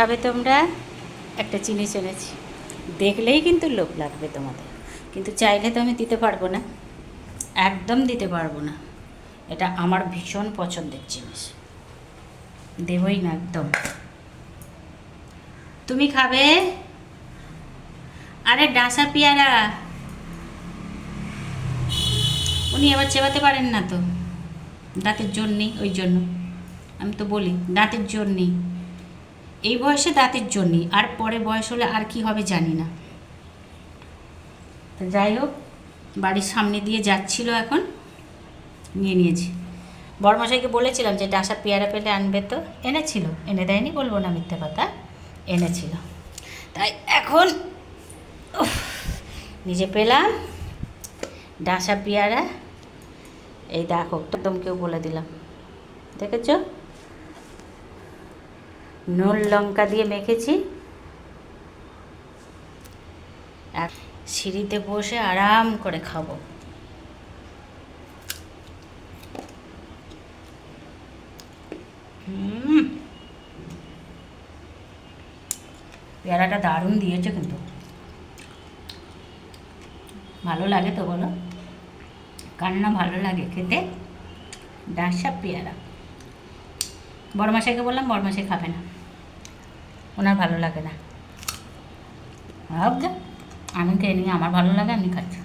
খাবে তোমরা? একটা জিনিস এনেছি। দেখলেই কিন্তু লোভ লাগবে তোমাদের। কিন্তু চাইলে তো আমি দিতে পারব না। একদম দিতে পারব না। এটা আমার ভীষণ পছন্দের জিনিস। দেবই না একদম। তুমি খাবে? আরে ডাসা পেয়ারা। উনি এবার চেবাতে পারেন না তো। দাঁতের জন্যই ওই জন্য। আমি তো বলি, দাঁতের জন্যই এই বয়সে দাঁতের জন্যই আর পরে বয়স হলে আর কি হবে জানি না। তো যাই হোক, বাড়ির সামনে দিয়ে যাচ্ছিল এখন, নিয়ে নিয়েছি। বড়মশাইকে বলেছিলাম যে, ডাসা পেয়ারা পেলে আনবে তো। এনেছিল, এনে দেয়নি, বলব না মিথ্যে কথা, এনেছিল। তাই এখন নিজে পেলাম, ডাসা পেয়ারা, এই দেখো, একদম কেউ বলে দিলাম। দেখেছ? নুন, লঙ্কা দিয়ে মেখেছি। আর সিঁড়িতে বসে আরাম করে খাব। পেয়ারাটা দারুণ দিয়েছে কিন্তু। ভালো লাগে তো বলো? কার না ভালো লাগে খেতে? ডাসা পেয়ারা। বড়মাসাইকে বললাম বড়মাসাই খাবে না। ওনার ভালো লাগে না। আমি খেয়ে নিই আমার ভালো লাগে আমি খাচ্ছি।